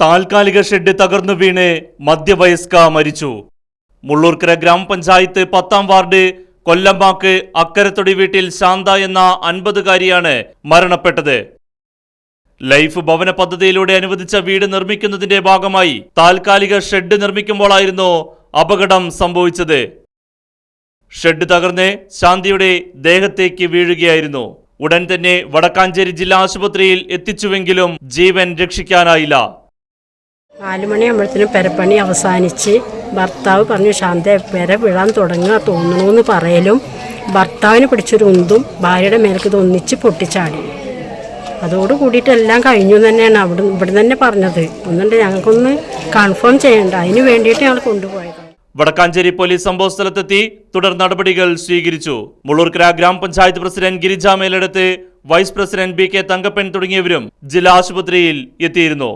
താൽക്കാലിക ഷെഡ് തകർന്നു വീണ് മധ്യവയസ്ക മരിച്ചു. മുള്ളൂർക്കര ഗ്രാമപഞ്ചായത്ത് പത്താം വാർഡ് കൊല്ലമ്പാക്ക് അക്കരത്തൊടി വീട്ടിൽ ശാന്ത എന്ന അൻപതുകാരിയാണ് മരണപ്പെട്ടത്. ലൈഫ് ഭവന പദ്ധതിയിലൂടെ അനുവദിച്ച വീട് നിർമ്മിക്കുന്നതിന്റെ ഭാഗമായി താൽക്കാലിക ഷെഡ് നിർമ്മിക്കുമ്പോഴായിരുന്നു അപകടം സംഭവിച്ചത്. ഷെഡ് തകർന്ന് ശാന്തിയുടെ ദേഹത്തേക്ക് വീഴുകയായിരുന്നു. ഉടൻ തന്നെ വടക്കാഞ്ചേരി ജില്ലാ ആശുപത്രിയിൽ എത്തിച്ചുവെങ്കിലും ജീവൻ രക്ഷിക്കാനായില്ല. നാല് മണിയാകുമ്പോഴത്തേനും പെരപ്പണി അവസാനിച്ച് ഭർത്താവ് പറഞ്ഞു ശാന്ത പെര വിഴാൻ തുടങ്ങുക തോന്നണമെന്ന് പറയലും. ഭർത്താവിന് പിടിച്ചൊരു ഉന്തും ഭാര്യയുടെ മേലേക്ക് ഇതൊന്നിച്ച് പൊട്ടിച്ചാടി. അതോട് കൂടിയിട്ട് എല്ലാം കഴിഞ്ഞു തന്നെയാണ് അവിടെ ഇവിടെ തന്നെ പറഞ്ഞത്. ഒന്നുണ്ട് ഞങ്ങൾക്കൊന്ന് കൺഫേം ചെയ്യണ്ട. അതിന് വേണ്ടിയിട്ട് ഞങ്ങൾ കൊണ്ടുപോയത്. വടക്കാഞ്ചേരി പോലീസ് സംഭവ സ്ഥലത്തെത്തി തുടർ നടപടികൾ സ്വീകരിച്ചു. മുള്ളൂർക്കര ഗ്രാമപഞ്ചായത്ത് president Girija Meleduth vice president B K Thankappan തുടങ്ങിയവരും ജില്ലാ ആശുപത്രിയിൽ എത്തിയിരുന്നു.